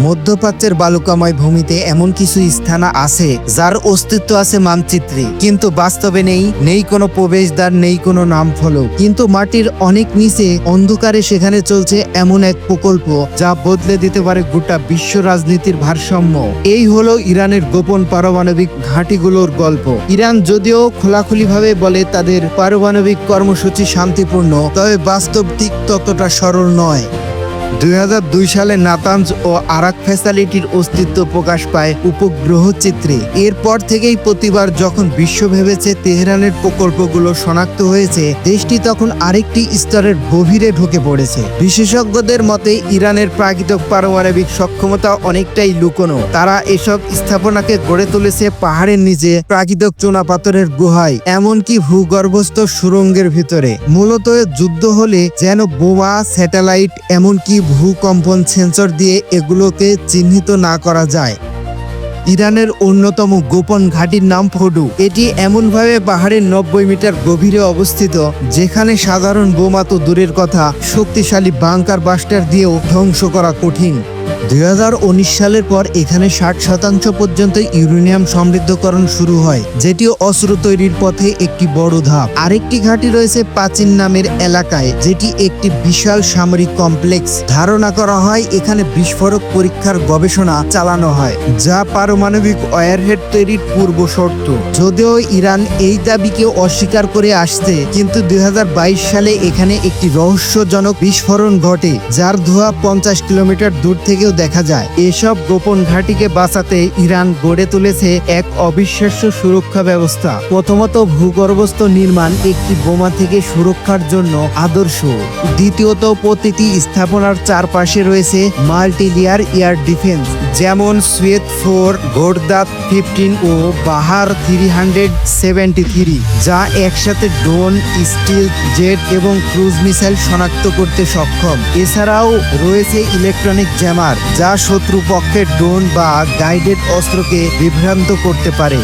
মধ্যপ্রাচ্যের বালুকাময় ভূমিতে এমন কিছু স্থান আছে যার অস্তিত্ব আছে মানচিত্রে। কিন্তু বাস্তবে নেই নেই কোনো প্রবেশদ্বার, নেই কোনো নাম ফলক কিন্তু মাটির অনেক নিচে অন্ধকারে সেখানে চলছে এমন এক প্রকল্প যা বদলে দিতে পারে গোটা বিশ্ব রাজনীতির ভারসাম্য। এই হলো ইরানের গোপন পারমাণবিক ঘাঁটিগুলোর গল্প। ইরান যদিও খোলাখুলিভাবে বলে তাদের পারমাণবিক কর্মসূচি শান্তিপূর্ণ, তবে বাস্তব ঠিক ততটা সরল নয়। দুই হাজার দুই সালে নাতানজ ও আরাক ফ্যাসালিটির অস্তিত্ব প্রকাশ পায় উপগ্রহ চিত্রে। এরপর থেকেই প্রতিবার যখন বিশ্ব ভেবেছে তেহরানের প্রকল্পগুলো শনাক্ত হয়েছে, দেশটি তখন আরেকটি স্তরের গভীরে ঢুকে পড়েছে। বিশেষজ্ঞদের মতে, ইরানের প্রাকৃতিক পারমাণবিক সক্ষমতা অনেকটাই লুকোনো। তারা এসব স্থাপনাকে গড়ে তুলেছে পাহাড়ের নিচে প্রাকৃতিক চুনাপাথরের গুহায়, এমনকি ভূগর্ভস্থ সুরঙ্গের ভিতরে। মূলত যুদ্ধ হলে যেন বোমা, স্যাটেলাইট, এমনকি ভূকম্পন সেন্সর দিয়ে এগুলোকে চিহ্নিত না করা যায়। ইরানের অন্যতম গোপন ঘাঁটির নাম ফডু। এটি এমনভাবে পাহাড়ের নব্বই মিটার গভীরে অবস্থিত, যেখানে সাধারণ বোমা তো দূরের কথা, শক্তিশালী বাংকার বাস্টার দিয়েও ধ্বংস করা কঠিন। দুই হাজার উনিশ সালের পর এখানে ষাট শতাংশ পর্যন্ত ইউরেনিয়াম সমৃদ্ধকরণ শুরু হয় যেটি অস্ত্র তৈরির পথে একটি বড় ধাপ। আরেকটি ঘাঁটি রয়েছে প্রাচীন নামের এলাকায়, যেটি একটি বিশাল সামরিক কমপ্লেক্স। ধারণা করা হয়, এখানে বিস্ফোরক পরীক্ষার গবেষণা চালানো হয়, যা পারমাণবিক ওয়ারহেড তৈরির পূর্ব শর্ত। যদিও ইরান এই দাবিকে অস্বীকার করে আসছে, কিন্তু দুই হাজার বাইশ সালে এখানে একটি রহস্যজনক বিস্ফোরণ ঘটে, যার ধোঁয়া পঞ্চাশ কিলোমিটার দূর থেকেও দেখা যায়, এসব গোপন ঘাঁটিকে বাঁচাতে ইরান গড়ে তুলেছে এক অবিশ্বাস্য সুরক্ষা ব্যবস্থা। প্রথমত ভূগর্ভস্থ নির্মাণ একটি বোমা থেকে সুরক্ষার জন্য আদর্শ। দ্বিতীয়ত, প্রতিটি স্থাপনার চারপাশে রয়েছে মাল্টি লেয়ার এয়ার ডিফেন্স, যেমন সুয়েত ফোর, গোরদাত ফিফটিন ও বাহার থ্রি হান্ড্রেড সেভেন্টি থ্রি, যা একসাথে ড্রোন, স্টিল, জেট এবং ক্রুজ মিসাইল শনাক্ত করতে সক্ষম। এছাড়াও রয়েছে ইলেকট্রনিক জ্যামার। যা শত্রুপক্ষের ড্রোন বা গাইডেড অস্ত্রকে বিভ্রান্ত করতে পারে।